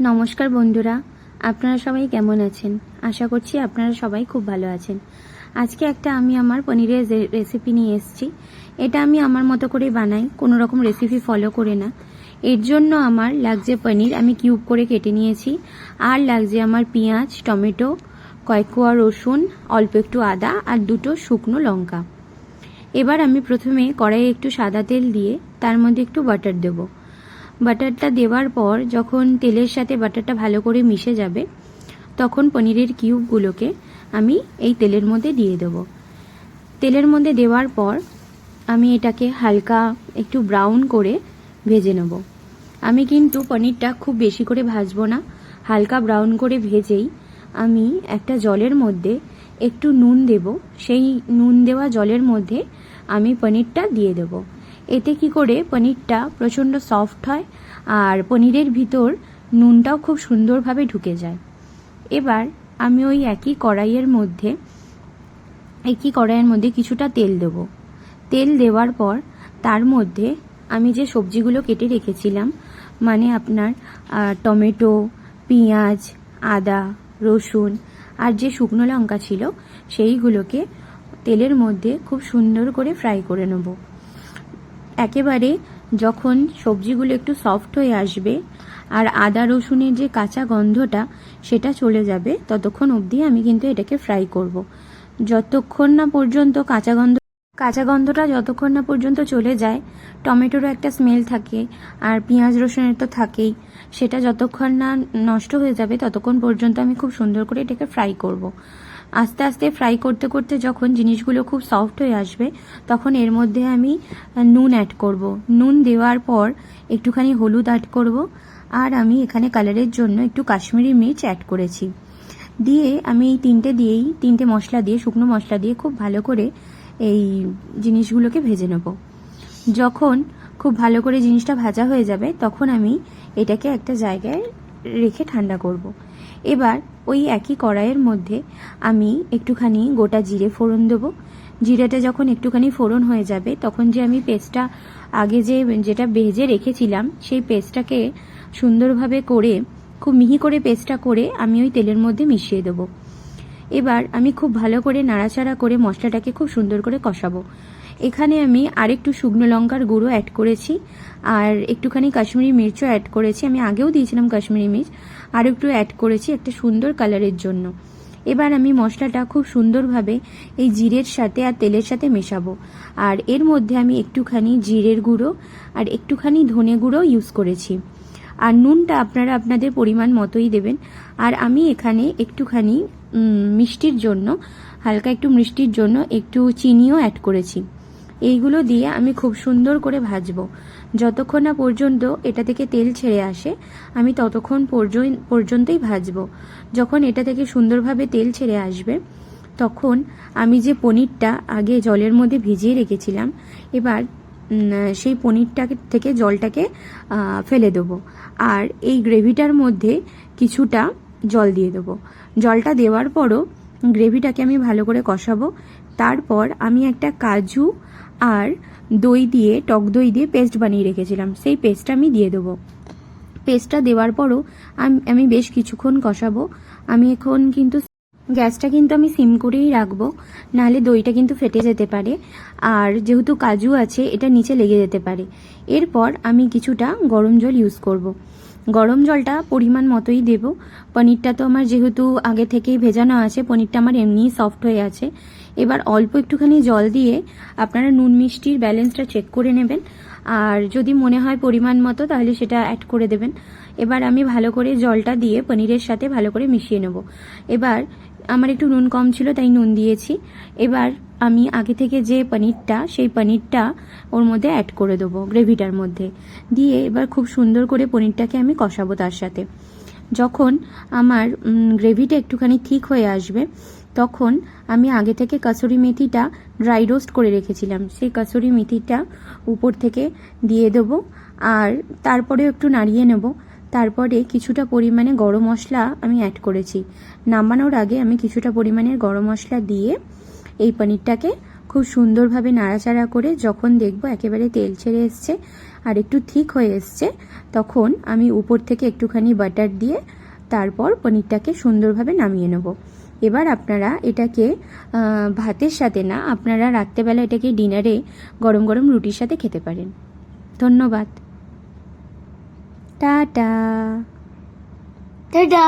নমস্কার বন্ধুরা, আপনারা সবাই কেমন আছেন? আশা করছি আপনারা সবাই খুব ভালো আছেন। আজকে একটা আমি আমার পনিরের রেসিপি নিয়ে এসেছি। এটা আমি আমার মতো করে বানাই, কোনো রকম রেসিপি ফলো করে না। এর জন্য আমার লাগছে পনির, আমি কিউব করে কেটে নিয়েছি। আর লাগছে আমার পেঁয়াজ, টমেটো কয়েক কোয়া রসুন, অল্প একটু আদা আর দুটো শুকনো লঙ্কা। এবার আমি প্রথমে কড়াইয়ে একটু সাদা তেল দিয়ে তার মধ্যে একটু বাটার দেবো। বাটারটা দেওয়ার পর যখন তেলের সাথে বাটারটা ভালো করে মিশে যাবে, তখন পনিরের কিউবগুলোকে আমি এই তেলের মধ্যে দিয়ে দেব। তেলের মধ্যে দেওয়ার পর আমি এটাকে হালকা একটু ব্রাউন করে ভেজে নেব। আমি কিন্তু পনিরটা খুব বেশি করে ভাজবো না, হালকা ব্রাউন করে ভেজেই আমি একটা জলের মধ্যে একটু নুন দেব। সেই নুন দেওয়া জলের মধ্যে আমি পনিরটা দিয়ে দেব। এতে কি করে পনিরটা প্রচণ্ড সফট হয় আর পনিরের ভিতর নুনটাও খুব সুন্দরভাবে ঢুকে যায়। এবার আমি ওই একই কড়াইয়ের মধ্যে, একই কড়াইয়ের মধ্যে কিছুটা তেল দেব। তেল দেওয়ার পর তার মধ্যে আমি যে সবজিগুলো কেটে রেখেছিলাম মানে আপনার টমেটো, পেঁয়াজ, আদা, রসুন আর যে শুকনো লঙ্কা ছিল, সেইগুলোকে তেলের মধ্যে খুব সুন্দর করে ফ্রাই করে নেব। একেবারে যখন সবজিগুলো একটু সফট হয়ে আসবে আর আদা, রসুনের যে কাঁচা গন্ধটা, সেটা চলে যাবে, ততক্ষণ অবধি আমি কিন্তু এটাকে ফ্রাই করব যতক্ষণ না পর্যন্ত কাঁচা গন্ধ, কাঁচা গন্ধটা যতক্ষণ না পর্যন্ত চলে যায়, টমেটোরও একটা স্মেল থাকে আর পেঁয়াজ, রসুনের তো থাকেই, সেটা যতক্ষণ না নষ্ট হয়ে যাবে, ততক্ষণ পর্যন্ত আমি খুব সুন্দর করে এটাকে ফ্রাই করব। আস্তে আস্তে ফ্রাই করতে করতে যখন জিনিসগুলো খুব সফট হয়ে আসবে, তখন এর মধ্যে আমি নুন অ্যাড করব। নুন দেওয়ার পর একটুখানি হলুদ অ্যাড করব আর আমি এখানে কালারের জন্য একটু কাশ্মীরি মির্চ অ্যাড করেছি দিয়ে আমি এই তিনটে দিয়েই, তিনটে মশলা দিয়ে, শুকনো মশলা দিয়ে খুব ভালো করে এই জিনিসগুলোকে ভেজে নেব যখন খুব ভালো করে জিনিসটা ভাজা হয়ে যাবে, তখন আমি এটাকে একটা জায়গায় রেখে ঠান্ডা করব। এবার ওই একই কড়াইয়ের মধ্যে আমি একটুখানি গোটা জিরে ফোড়ন দেবো। জিরেটা যখন একটুখানি ফোড়ন হয়ে যাবে, তখন যে আমি পেস্টটা আগে যে যেটা ভেজে রেখেছিলাম, সেই পেস্টটাকে সুন্দরভাবে করে, খুব মিহি করে পেস্টটা করে আমি ওই তেলের মধ্যে মিশিয়ে দেবো। এবার আমি খুব ভালো করে নাড়াচাড়া করে মশলাটাকে খুব সুন্দর করে কষাবো। এখানে আমি আরেকটু শুকনো লঙ্কার গুঁড়ো অ্যাড করেছি, আর একটুখানি কাশ্মীরি মির্চও অ্যাড করেছি। আমি আগেও দিয়েছিলাম কাশ্মীরি মির্চ, আর একটু অ্যাড করেছি একটা সুন্দর কালারের জন্য। এবার আমি মশলাটা খুব সুন্দরভাবে এই জিরের সাথে আর তেলের সাথে মেশাবো। আর এর মধ্যে আমি একটুখানি জিরের গুঁড়ো আর একটুখানি ধনে গুঁড়ো ইউজ করেছি। আর নুনটা আপনারা আপনাদের পরিমাণ মতোই দেবেন। আর আমি এখানে একটুখানি মিষ্টির জন্য, হালকা একটু মিষ্টির জন্য একটু চিনিও অ্যাড করেছি। এইগুলো দিয়ে আমি খুব সুন্দর করে ভাজবো। যতক্ষণ না পর্যন্ত এটা থেকে তেল ছেড়ে আসে, আমি ততক্ষণ পর্যন্ত পর্যন্তই ভাজবো। যখন এটা থেকে সুন্দরভাবে তেল ছেড়ে আসবে, তখন আমি যে পনিরটা আগে জলের মধ্যে ভিজিয়ে রেখেছিলাম, এবার সেই পনিরটা থেকে জলটাকে ফেলে দেবো। আর এই গ্রেভিটার মধ্যে কিছুটা জল দিয়ে দেবো। জলটা দেওয়ার পরও গ্রেভিটাকে আমি ভালো করে কষাবো। তারপর আমি একটা কাজু আর দই দিয়ে, টক দই দিয়ে পেস্ট বানিয়ে রেখেছিলাম। সেই পেস্টটা আমি দিয়ে দেবো। পেস্টটা দেওয়ার পরও আম- বেশ কিছুক্ষণ কষাবো। আমি এখন কিন্তু গ্যাসটা কিন্তু আমি সিম করেই রাখব। নাহলে দইটা কিন্তু ফেটে যেতে পারে। আর যেহেতু কাজু আছে, এটা নিচে লেগে যেতে পারে। এরপর আমি কিছুটা গরম জল ইউজ করব। গরম জলটা পরিমাণ মতোই দেব। পনিরটা তো আমার যেহেতু আগে থেকেই ভেজানো আছে, পনিরটা আমার এমনিই সফট হয়ে আছে। এবার অল্প একটুখানি জল দিয়ে আপনারা নুন মিষ্টির ব্যালেন্সটা চেক করে নেবেন। আর যদি মনে হয় পরিমাণ মতো, তাহলে সেটা অ্যাড করে দেবেন। এবার আমি ভালো করে জলটা দিয়ে পনিরের সাথে ভালো করে মিশিয়ে নেব। এবার আমার একটু নুন কম ছিল, তাই নুন দিয়েছি। এবার আমি আগে থেকে যে পনিরটা, সেই পনিরটা ওর মধ্যে অ্যাড করে দেবো গ্রেভিটার মধ্যে। দিয়ে এবার খুব সুন্দর করে পনিরটাকে আমি কষাবো তার সাথে। যখন আমার গ্রেভিটা একটুখানি ঠিক হয়ে আসবে, তখন আমি আগে থেকে কাসুরি মেথিটা ড্রাই রোস্ট করে রেখেছিলাম। সেই কাসুরি মেথিটা উপর থেকে দিয়ে দেবো আর তারপরেও একটু নাড়িয়ে নেব। তারপরে কিছুটা পরিমাণে গরম মশলা আমি অ্যাড করেছি। নামানোর আগে আমি কিছুটা পরিমাণের গরম মশলা দিয়ে এই পনিরটাকে খুব সুন্দরভাবে নাড়াচাড়া করে যখন দেখব একেবারে তেল ছেড়ে এসছে আর একটু ঠিক হয়ে এসছে, তখন আমি উপর থেকে একটুখানি বাটার দিয়ে তারপর পনিরটাকে সুন্দরভাবে নামিয়ে নেব। এবার আপনারা এটাকে ভাতের সাথে না, আপনারা রাত্রেবেলা এটাকে ডিনারে গরম গরম রুটির সাথে খেতে পারেন। ধন্যবাদ। টাটা। টাটা।